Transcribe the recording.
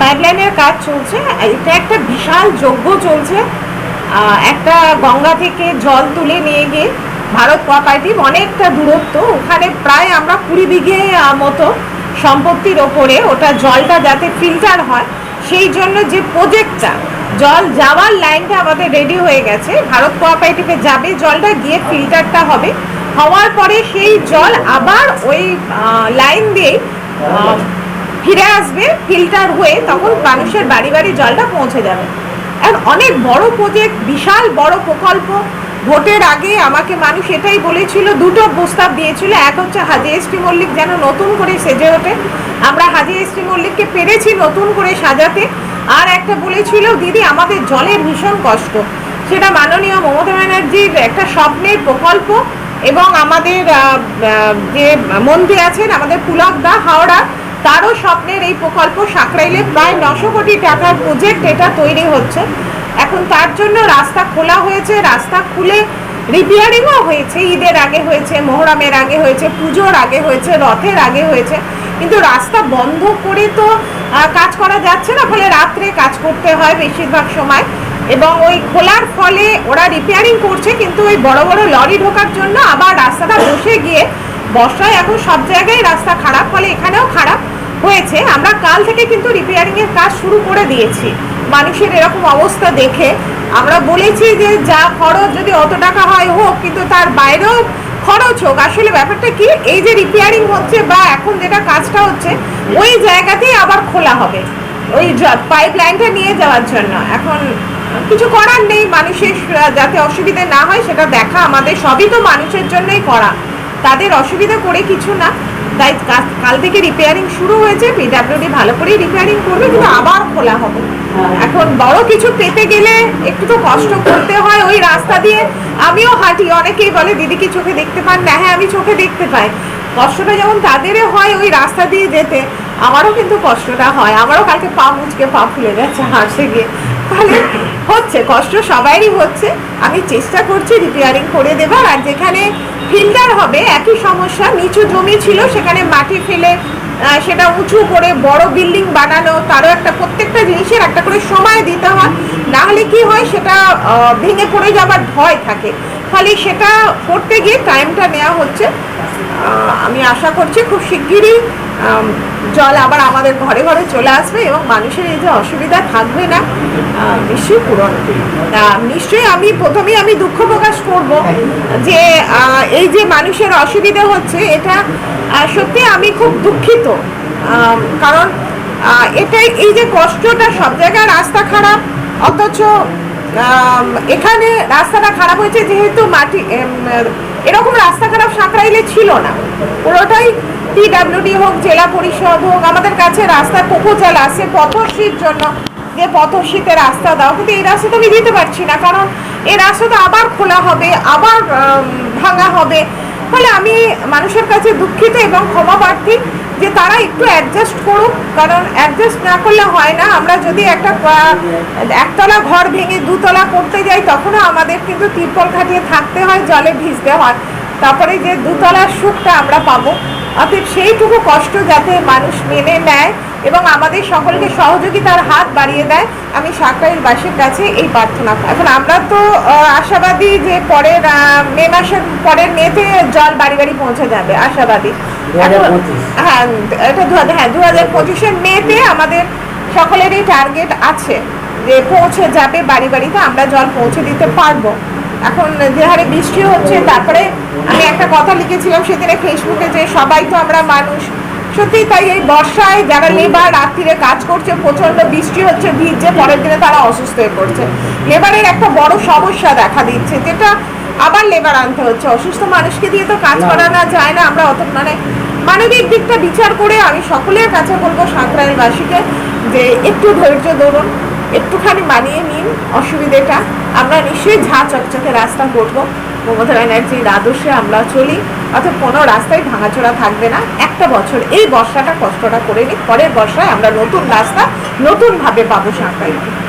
পাইপলাইনের কাজ চলছে। এটা একটা বিশাল যজ্ঞ চলছে। একটা গঙ্গা থেকে জল তুলে নিয়ে গিয়ে ভারত কোঅপারেটিভ অনেকটা দূরত্ব। ওখানে প্রায় আমরা কুড়ি বিঘে মতো সম্পত্তির ওপরে ওটা জলটা যাতে ফিল্টার হয়, সেই জন্য যে প্রজেক্টটা, জল যাওয়ার লাইনটা আমাদের রেডি হয়ে গেছে। ভারত কোঅপারেটিভে যাবে, জলটা গিয়ে ফিল্টারটা হবে। হওয়ার পরে সেই জল আবার ওই লাইন দিয়ে ফিরে আসবে ফিল্টার হয়ে তখন মানুষের বাড়ি বাড়ি জলটা পৌঁছে যাবে। আর অনেক বড় প্রজেক্ট বিশাল বড় প্রকল্প, ভোটের আগে আমাকে মানুষ এটাই বলেছিল, দুটো প্রস্তাব দিয়েছিল, এক হচ্ছে হাজি এসটি মল্লিক যেন নতুন করে সেজে ওঠে। আমরা হাজি এসটি মল্লিককে পেরেছি নতুন করে সাজাতে। আর একটা বলেছিল, দিদি, আমাদের জলের ভীষণ কষ্ট। সেটা মাননীয় মমতা ব্যানার্জির একটা স্বপ্নের প্রকল্প এবং আমাদের যে মন্ত্রী আছেন, আমাদের পুলক দা হাওড়া তারও স্বপ্নের এই প্রকল্প সাঁকড়াইলে প্রায় নশো কোটি টাকার প্রজেক্ট এটা তৈরি হচ্ছে। এখন তার জন্য রাস্তা খোলা হয়েছে, রাস্তা খুলে রিপেয়ারিংও হয়েছে। ঈদের আগে হয়েছে, মোহরমের আগে হয়েছে, পুজোর আগে হয়েছে, রথের আগে হয়েছে। কিন্তু রাস্তা বন্ধ করে তো কাজ করা যাচ্ছে না, ফলে রাত্রে কাজ করতে হয় বেশিরভাগ সময়। এবং ওই খোলার ফলে ওরা রিপেয়ারিং করছে, কিন্তু ওই বড় বড় লরি ঢোকার জন্য আবার রাস্তাটা বসে গিয়ে বর্ষায় এখন সব জায়গায় রাস্তা খারাপ, ফলে এখানেও খারাপ হয়েছে। আমরা কাল থেকে কিন্তু রিপেয়ারিংয়ের কাজ শুরু করে দিয়েছি। মানুষের এরকম অবস্থা দেখে আমরা বলেছি যে যা খরচ যদি অত টাকা হয় হোক, কিন্তু তার বাইরেও খরচ হোক। আসলে ব্যাপারটা কি? এই যে রিপেয়ারিং হচ্ছে বা এখন যেটা কাজটা হচ্ছে, ওই জায়গাতেই আবার খোলা হবে। ওই পাইপ লাইনটা নিয়ে যাওয়ার জন্য। এখন কিছু করার নেই। মানুষের যাতে অসুবিধে না হয়, সেটা দেখা। আমাদের সবই তো মানুষের জন্যই করা। তাদের অসুবিধা করে কিছু না। তাই কাল থেকে রিপেয়ারিং শুরু হয়েছে। পিডাব্লিউডি ভালো করে রিপেয়ারিং করবে কিন্তু আবার খোলা হবে। এখন বড় কিছু পেতে গেলে একটু তো কষ্ট করতে হয় ওই রাস্তা দিয়ে। আমিও হাঁটি অনেকেই বলে দিদি কি চোখে দেখতে পান? না হ্যাঁ আমি চোখে দেখতে পাই। কষ্টটা যেমন তাদেরও হয় ওই রাস্তা দিয়ে যেতে আমারও কিন্তু কষ্টটা হয়। আমারও কালকে পা মুচকে পা ফুলে যাচ্ছে হাসে গিয়ে। তাহলে হচ্ছে, কষ্ট সবারই হচ্ছে। আমি চেষ্টা করছি রিপেয়ারিং করে দেবার। আর যেখানে ফিল্টার হবে, একই সমস্যা, নিচু জমি ছিল, সেখানে মাটি ফেলে সেটা উঁচু করে বড় বিল্ডিং বানানো, তারও একটা প্রত্যেকটা জিনিসের একটা করে সময় দিতে হয়। না হলে কি হয়, সেটা ভেঙে পড়ে যাবার ভয় থাকে। ফলে সেটা করতে গিয়ে টাইমটা নেওয়া হচ্ছে। আমি আশা করছি খুব শিগগিরই জল আবার আমাদের ঘরে ঘরে চলে আসবে এবং মানুষের এই যে অসুবিধা থাকবে না নিশ্চয়ই পূরণ নিশ্চয়ই আমি প্রথমেই আমি দুঃখ প্রকাশ করব যে এই যে মানুষের অসুবিধা হচ্ছে, এটা সত্যি আমি খুব দুঃখিত। কারণ এটাই, এই যে কষ্টটা সব জায়গায় রাস্তা খারাপ, অথচ এখানে রাস্তাটা খারাপ হয়েছে যেহেতু মাটি এরকম রাস্তা খারাপ পুরোটাই পিডাব্লিউডি হোক, জেলা পরিষদ হোক, আমাদের কাছে রাস্তার প্রপোজাল আছে, পথশ্রীর জন্য যে পথশ্রীতে রাস্তা দাও, কিন্তু এই রাস্তা তো আমি দিতে পারছি না, কারণ এই রাস্তা তো আবার খোলা হবে, আবার ভাঙা হবে। ফলে আমি মানুষের কাছে দুঃখিত এবং ক্ষমা প্রার্থী যে তারা একটু অ্যাডজাস্ট করুক, কারণ অ্যাডজাস্ট না করলে হয় না। আমরা যদি একটা একতলা ঘর ভেঙে দুতলা করতে যাই, তখনও আমাদের কিন্তু তিরপল খাটিয়ে থাকতে হয়, জলে ভিজতে হয়। তারপরে যে দুতলার সুখটা আমরা পাবো অতএব সেইটুকু কষ্ট যাতে মানুষ মেনে নেয় এবং আমাদের সকলকে সহযোগিতার হাত বাড়িয়ে দেয় আমি সাকরাইলবাসীর কাছে এই প্রার্থনা করি। এখন আমরা তো আশাবাদী যে পরের মে মাসের পরের মেতে জল বাড়ি বাড়ি পৌঁছে যাবে আশাবাদী। 2025 হ্যাঁ এটা দু হাজার হ্যাঁ দু হাজার পঁচিশের মেতে আমাদের সকলেরই টার্গেট আছে যে পৌঁছে যাবে বাড়ি বাড়িতে আমরা জল পৌঁছে দিতে পারব। এখন যে হারে বৃষ্টি হচ্ছে তারপরে আমি একটা কথা লিখেছিলাম সেদিনে ফেসবুকে যে সবাই তো আমরা মানুষ। সত্যি তাই এই বর্ষায় যারা লেবার রাত্রিরে কাজ করছে প্রচণ্ড বৃষ্টি হচ্ছে ভিজছে পরের দিনে তারা অসুস্থ হয়ে পড়ছে। লেবারের একটা বড় সমস্যা দেখা দিচ্ছে যেটা আবার লেবার আনতে হচ্ছে। অসুস্থ মানুষকে দিয়ে তো কাজ করানো যায় না আমরা অত মানে মানবিক দিকটা বিচার করে আমি সকলের কাছে বলব সাঁকরাইলবাসীকে যে একটু ধৈর্য ধরুন। একটুখানি মানিয়ে নিন অসুবিধেটা। আমরা নিশ্চয়ই ঝাঁ চকচকে রাস্তা করব। মমতা ব্যানার্জির আদর্শে আমরা চলি। অর্থাৎ কোনো রাস্তায় ভাঙাচোড়া থাকবে না। একটা বছর এই বর্ষাটা কষ্টটা করে নিই পরের বর্ষায় আমরা নতুন রাস্তা নতুনভাবে পাবো সাঁকরাইলকে